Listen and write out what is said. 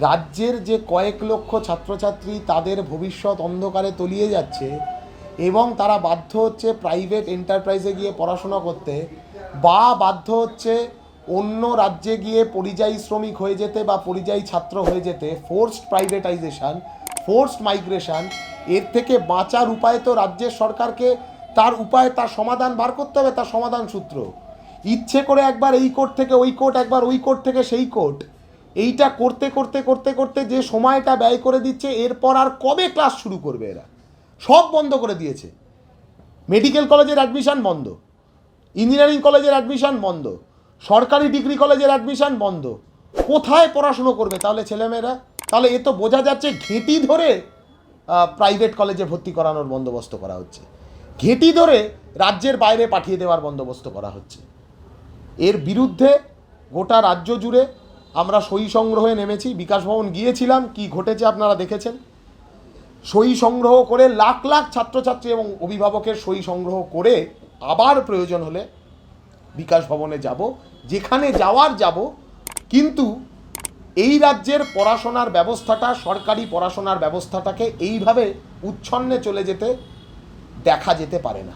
রাজ্যের যে কয়েক লক্ষ ছাত্রছাত্রী তাদের ভবিষ্যৎ অন্ধকারে তলিয়ে যাচ্ছে এবং তারা বাধ্য হচ্ছে প্রাইভেট এন্টারপ্রাইজে গিয়ে পড়াশোনা করতে বা বাধ্য হচ্ছে অন্য রাজ্যে গিয়ে পরিযায়ী শ্রমিক হয়ে যেতে বা পরিযায়ী ছাত্র হয়ে যেতে ফোর্সড প্রাইভেটাইজেশন ফোর্সড মাইগ্রেশন এর থেকে বাঁচার উপায় তো রাজ্যের সরকারকে তার উপায়, তার সমাধান বার করতে হবে, তার সমাধান সূত্র। ইচ্ছে করে একবার এই কোর্ট থেকে ওই কোর্ট একবার ওই কোর্ট থেকে সেই কোর্ট এইটা করতে করতে করতে করতে যে সময়টা ব্যয় করে দিচ্ছে, এরপর আর কবে ক্লাস শুরু করবে এরা? সব বন্ধ করে দিয়েছে। মেডিকেল কলেজের অ্যাডমিশন বন্ধ। ইঞ্জিনিয়ারিং কলেজের অ্যাডমিশন বন্ধ। সরকারি ডিগ্রি কলেজের অ্যাডমিশন বন্ধ। কোথায় পড়াশুনো করবে তাহলে ছেলেমেয়েরা? তাহলে এ তো বোঝা যাচ্ছে ঘেঁটি ধরে প্রাইভেট কলেজে ভর্তি করানোর বন্দোবস্ত করা হচ্ছে। ঘেঁটি ধরে রাজ্যের বাইরে পাঠিয়ে দেওয়ার বন্দোবস্ত করা হচ্ছে। এর বিরুদ্ধে গোটা রাজ্য জুড়ে আমরা সই সংগ্রহে নেমেছি, বিকাশ ভবন গিয়েছিলাম, কি ঘটেছে আপনারা দেখেছেন? সই সংগ্রহ করে লাখ লাখ ছাত্রছাত্রী এবং অভিভাবকের সই সংগ্রহ করে আবার প্রয়োজন হলে বিকাশ ভবনে যাব, যেখানে যাওয়ার যাব, কিন্তু এই রাজ্যের পড়াশোনার ব্যবস্থাটা, সরকারি পড়াশোনার ব্যবস্থাটাকে এইভাবে উচ্ছন্নে চলে যেতে দেখা যেতে পারে না।